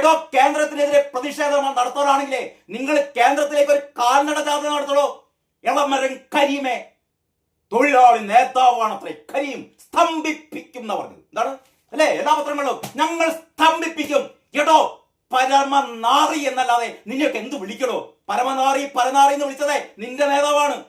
എടോ കേന്ദ്രത്തിനെതിരെ പ്രതിഷേധം നടത്താനാണെങ്കിലേ നിങ്ങൾ കേന്ദ്രത്തിലേക്ക് ഒരു കാൽനട ജാഥ നടത്തണോ ഇളമരം കരീമേ തൊഴിലാളി നേതാവാണ് അത്ര കരീം സ്തംഭിപ്പിക്കും എന്ന് എന്താണ്? അല്ലേ? എല്ലാ പത്രങ്ങളും ഞങ്ങൾ സ്തംഭിപ്പിക്കും. എടോ പരമനാറി എന്നല്ലാതെ നിന്നെയൊക്കെ എന്ത് വിളിക്കണോ? പരമനാറി പരനാറി എന്ന് വിളിച്ചതേ നിന്റെ നേതാവാണ്.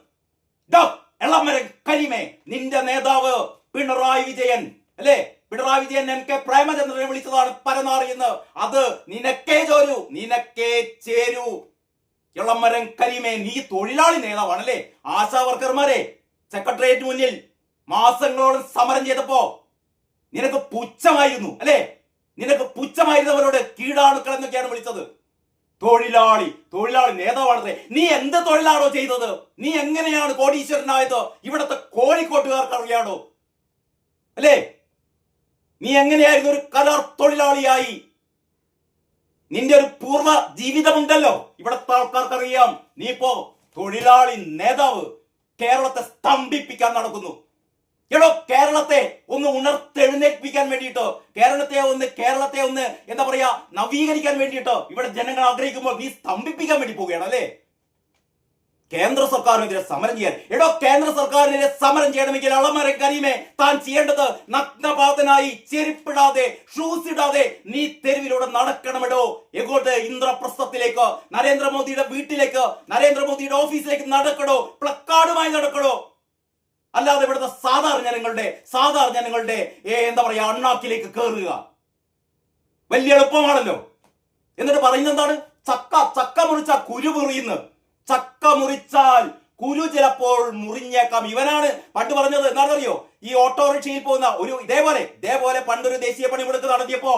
ഡോ എളമരം കരീമേ നിന്റെ നേതാവ് പിണറായി വിജയൻ. അല്ലേ? പിണറായി വിജയൻ എം കെ പ്രേമചന്ദ്രനെ വിളിച്ചതാണ് പരനാറി എന്ന്. അത് നിനക്കേ ചോരൂ നിനക്കേ ചേരു. ഇളമരം കരിമേ നീ തൊഴിലാളി നേതാവാണല്ലേ? ആശാ വർക്കർമാരെ സെക്രട്ടേറിയറ്റ് മുന്നിൽ മാസങ്ങളോളം സമരം ചെയ്തപ്പോ നിനക്ക് പുച്ഛമായിരുന്നു അല്ലേ? നിനക്ക് പുച്ഛമായിരുന്നവരോട് കീടാണുക്കൾ എന്നൊക്കെയാണ് വിളിച്ചത്. തൊഴിലാളി തൊഴിലാളി നേതാവാണത്രേ നീ എന്ത് തൊഴിലാണോ ചെയ്തത്? നീ എങ്ങനെയാണ് കോടീശ്വരനായത്? ഇവിടത്തെ കോഴിക്കോട്ടുകാർക്ക് അറിയാണോ അല്ലേ? നീ എങ്ങനെയായിരുന്നു ഒരു കലർ തൊഴിലാളിയായി? നിന്റെ ഒരു പൂർവ ജീവിതമുണ്ടല്ലോ. ഇവിടത്തെ ആൾക്കാർക്കറിയാം. നീ ഇപ്പോ തൊഴിലാളി നേതാവ് കേരളത്തെ സ്തംഭിപ്പിക്കാൻ നടക്കുന്നു. എടോ കേരളത്തെ ഒന്ന് ഉണർത്തെഴുന്നേൽപ്പിക്കാൻ വേണ്ടിയിട്ട് കേരളത്തെ ഒന്ന് കേരളത്തെ ഒന്ന് എന്താ പറയാ നവീകരിക്കാൻ വേണ്ടിയിട്ട് ഇവിടെ ജനങ്ങൾ ആഗ്രഹിക്കുമ്പോൾ നീ സ്തംഭിപ്പിക്കാൻ വേണ്ടി പോവുകയാണ് അല്ലേ? കേന്ദ്ര സർക്കാരിനെതിരെ സമരം ചെയ്യാൻ. എടോ കേന്ദ്ര സർക്കാരിനെതിരെ സമരം ചെയ്യണമെങ്കിൽ അളമരം കരീമേ താൻ ചെയ്യേണ്ടത് നഗ്നപാതനായി ചെരുപ്പിടാതെ ഷൂസ് ഇടാതെ നീ തെരുവിലൂടെ നടക്കണമെടോ? എങ്ങോട്ട് ഇന്ദ്രപ്രസ്ഥത്തിലേക്ക് നരേന്ദ്രമോദിയുടെ വീട്ടിലേക്ക് നരേന്ദ്രമോദിയുടെ ഓഫീസിലേക്ക് നടക്കണോ പ്ലക്കാർഡുമായി നടക്കണോ അല്ലാതെ ഇവിടുത്തെ സാധാരണ ജനങ്ങളുടെ സാധാരണ ജനങ്ങളുടെ എന്താ പറയാ അണ്ണാക്കിലേക്ക് കയറുക വലിയ എളുപ്പമാണല്ലോ. എന്നിട്ട് പറയുന്നത് എന്താണ്? ചക്ക ചക്ക മുറിച്ച കുരു ചക്ക മുറിച്ചാൽ കുരു ചിലപ്പോൾ മുറിഞ്ഞേക്കാം. ഇവനാണ് പണ്ട് പറഞ്ഞത്. എന്താണെന്നറിയോ? ഈ ഓട്ടോറിക്ഷയിൽ പോകുന്ന ഒരു ഇതേപോലെ ഇതേപോലെ പണ്ടൊരു ദേശീയ പണിമുടക്ക് നടത്തിയപ്പോ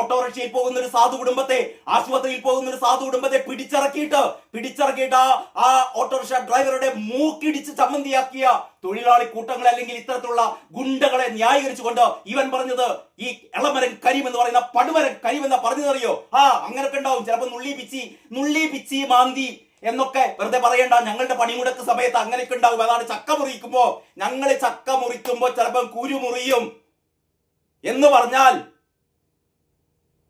ഓട്ടോറിക്ഷയിൽ പോകുന്ന ഒരു സാധു കുടുംബത്തെ ആശുപത്രിയിൽ പോകുന്ന ഒരു സാധു കുടുംബത്തെ പിടിച്ചിറക്കിയിട്ട് പിടിച്ചിറക്കിയിട്ട് ആ ഓട്ടോറിക്ഷ ഡ്രൈവറുടെ മൂക്കിടിച്ച് ചമ്മന്തിയാക്കിയ തൊഴിലാളി കൂട്ടങ്ങൾ അല്ലെങ്കിൽ ഇത്തരത്തിലുള്ള ഗുണ്ടകളെ ന്യായീകരിച്ചുകൊണ്ട് ഇവൻ പറഞ്ഞത് ഈ എളമരൻ കരിം എന്ന് പറയുന്ന പടുമരൻ കരീം എന്ന് പറഞ്ഞതറിയോ? ആ അങ്ങനൊക്കെ ഉണ്ടാവും. ചിലപ്പോൾ നുള്ളി പിച്ചി നുള്ളി പിച്ചി മാന്തി എന്നൊക്കെ വെറുതെ പറയണ്ട. ഞങ്ങളുടെ പണിമുടക്ക് സമയത്ത് അങ്ങനെയൊക്കെ ഉണ്ടാവും അതാണ് ചക്ക മുറിക്കുമ്പോ. ഞങ്ങൾ ചക്ക മുറിക്കുമ്പോ ചിലപ്പം കുരു മുറിയും. എന്ന് പറഞ്ഞാൽ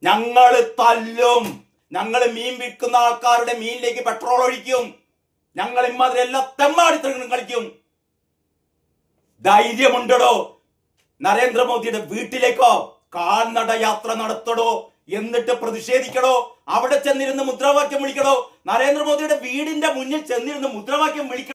ഞങ്ങൾ തല്ലും. ഞങ്ങൾ മീൻ വിൽക്കുന്ന ആൾക്കാരുടെ മീനിലേക്ക് പെട്രോൾ ഒഴിക്കും. ഞങ്ങൾ ഇമാതിരി എല്ലാ തെമ്മാടിത്തങ്ങളും കളിക്കും. ധൈര്യമുണ്ടടോ. നരേന്ദ്രമോദിയുടെ വീട്ടിലേക്കോ കാൽനട യാത്ര നടത്തടോ. എന്നിട്ട് പ്രതിഷേധിക്കണോ? അവിടെ ചെന്നിരുന്ന് മുദ്രാവാക്യം വിളിക്കണോ? നരേന്ദ്രമോദിയുടെ വീടിന്റെ മുന്നിൽ ചെന്നിരുന്ന് മുദ്രാവാക്യം വിളിക്കണോ?